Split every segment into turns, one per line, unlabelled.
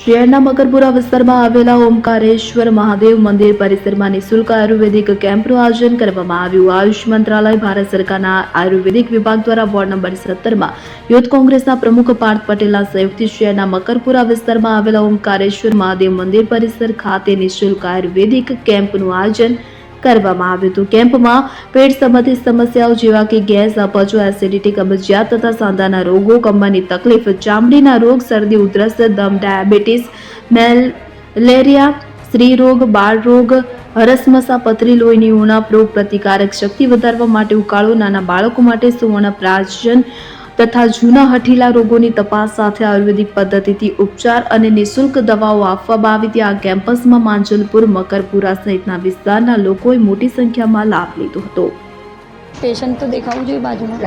શહેરના મકરપુરા વિસ્તારમાં આવેલા ઓમકારેશ્વર મહાદેવ મંદિર પરિસરમાં નિઃશુલ્ક આયુર્વેદિક કેમ્પનું આયોજન કરવામાં આવ્યું. આયુષ મંત્રાલય, ભારત સરકારના આયુર્વેદિક વિભાગ દ્વારા વોર્ડ નંબર સત્તરમાં યુથ કોંગ્રેસના પ્રમુખ પાર્થ પટેલના સંયુક્તથી શહેરના મકરપુરા વિસ્તારમાં આવેલા ઓમકારેશ્વર મહાદેવ મંદિર પરિસર ખાતે નિઃશુલ્ક આયુર્વેદિક કેમ્પનું આયોજન કરવામાં આવ્યું હતું. કેમ્પમાં પેટ સંબંધિત સમસ્યાઓ જેવા કે ગેસ, અપચો, એસિડિટી, કબજિયાત તથા સાંધાના રોગો, કમરની તકલીફ, ચામડીના રોગ, શરદી, ઉધરસ, દમ, ડાયાબિટીસ મેલેરિયા સ્ત્રી રોગ બાળ હરસમસા, પથરી, લોહીની ઉણપ રોગ પ્રતિકારક શક્તિ વધારવા માટે ઉકાળો, નાના બાળકો માટે સુવર્ણ પ્રાશન તથા જૂના હઠીલા રોગોની તપાસ સાથે આયુર્વેદિક પદ્ધતિથી ઉપચાર અને નિઃશુલ્ક દવાઓ આપવામાં આવી ત્યાં આ કેમ્પસમાં માંજલપુર મકરપુરા સહિતના વિસ્તારના લોકોએ મોટી સંખ્યામાં લાભ લીધો હતો.
પેશન્ટ તો દેખાવું જોઈએ બાજુમાં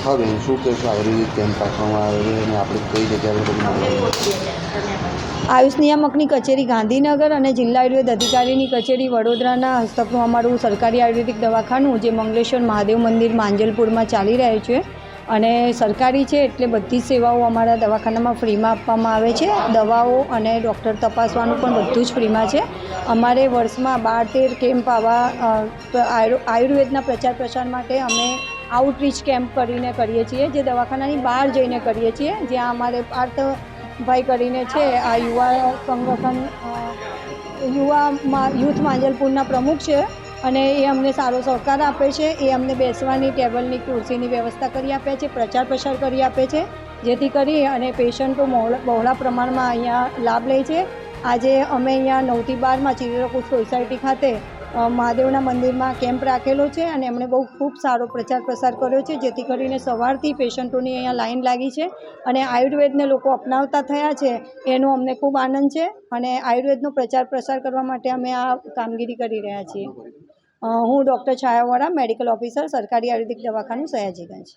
હા બેન શું કહેશો? આયુર્વેદિક કેમ્પ રાખવામાં આવે છે અને આપણે કઈ જગ્યાએ
આયુષ નિયામકની કચેરી ગાંધીનગર અને જિલ્લા આયુર્વેદ અધિકારીની કચેરી વડોદરાના હસ્તકનું અમારું સરકારી આયુર્વેદિક દવાખાનું જે મંગલેશ્વર મહાદેવ મંદિર માંજલપુરમાં ચાલી રહ્યું છે. અને સરકારી છે એટલે બધી જ સેવાઓ અમારા દવાખાનામાં ફ્રીમાં આપવામાં આવે છે. દવાઓ અને ડૉક્ટર તપાસવાનું પણ બધું જ ફ્રીમાં છે. અમારે વર્ષમાં બાર તેર કેમ્પ આવા આયુર્વેદના પ્રચાર પ્રસાર માટે અમે આઉટરીચ કેમ્પ કરીને કરીએ છીએ, જે દવાખાનાની બહાર જઈને કરીએ છીએ. જ્યાં અમારે પાર્થભાઈ કરીને છે, આ યુવા સંગઠન યુવા યુથ માંજલપુરના પ્રમુખ છે. અને એ અમને સારો સહકાર આપે છે. એ અમને બેસવાની ટેબલની ખુરશીની વ્યવસ્થા કરી આપે છે, પ્રચાર પ્રસાર કરી આપે છે. જેથી કરી અને પેશન્ટો બહોળા પ્રમાણમાં અહીંયા લાભ લે છે. આજે અમે અહીંયા નવથી બારમાં ચિત્રકૂટ સોસાયટી ખાતે મહાદેવના મંદિરમાં કેમ્પ રાખેલો છે અને એમણે બહુ ખૂબ સારો પ્રચાર પ્રસાર કર્યો છે. જેથી કરીને સવારથી પેશન્ટોની અહીંયા લાઈન લાગી છે અને આયુર્વેદને લોકો અપનાવતા થયા છે, એનો અમને ખૂબ આનંદ છે અને આયુર્વેદનો પ્રચાર પ્રસાર કરવા માટે અમે આ કામગીરી કરી રહ્યા છીએ. હું ડૉક્ટર છાયાવાળા મેડિકલ ઓફિસર સરકારી આયુર્વેદિક દવાખાનું સયાજીગંજ.